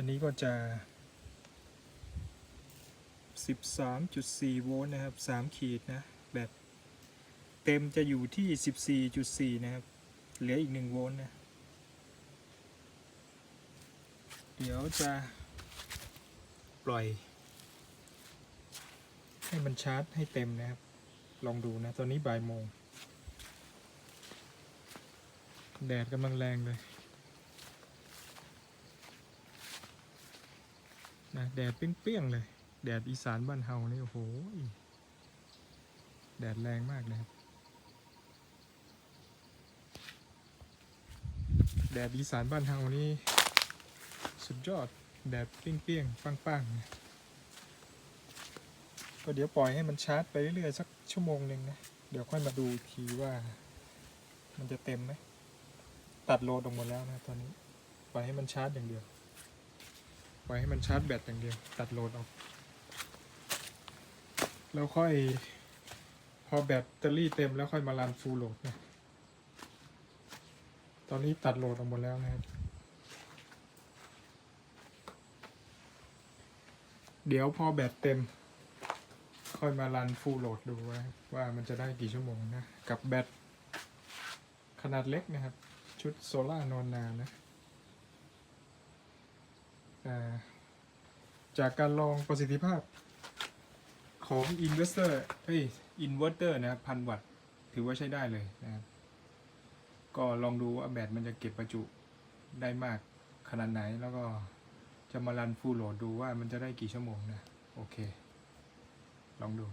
อันนี้ก็จะ 13.4 โวลต์นะครับ 3 ขีดนะ แบตเต็มจะอยู่ที่ 14.4 นะครับ เหลืออีก 1 โวลต์นะ เดี๋ยวจะปล่อย ให้มันชาร์จให้เต็มนะครับ ลองดูนะ ตอนนี้บ่ายโมง แดดกำลังแรงเลย นะแดดเปรี้ยงๆเลย แดดอีสานบ้านเฮานี่โอ้โหแดดแรงมากเลยครับ แดดอีสานบ้านเฮานี่สุดยอด แดดเปรี้ยงๆปังๆนะก็เดี๋ยวปล่อยให้มันชาร์จไปเรื่อยๆสักชั่วโมงหนึ่งนะ เดี๋ยวค่อยมาดูทีว่ามันจะเต็มไหม ตัดโหลดออกหมดแล้วนะตอนนี้ ปล่อยให้มันชาร์จอย่างเดียว ล่อยให้มันชาร์จแบตอย่างเดียว ตัดโหลดออก แล้วค่อย พอแบตเตอรี่เต็มแล้วค่อยมารันฟูลโหลดนะตอนนี้ตัดโหลดออกหมดแล้วนะครับ เดี๋ยวพอแบตเต็ม ค่อยมารันฟูลโหลดดูว่าว่ามันจะได้กี่ชั่วโมงนะ กับแบตขนาดเล็กนะครับ ชุดโซล่านอนนานนะอ่า จากการลองประสิทธิภาพของอินเวสเตอร์เฮ้ยอินเวอร์เตอร์นะครับพันวัตต์ถือว่าใช้ได้เลยนะครับ ก็ลองดูว่าแบตมันจะเก็บประจุได้มากขนาดไหนแล้วก็จะมารันฟูลโหลดดูว่ามันจะได้กี่ชั่วโมงนะ โอเค ลองดู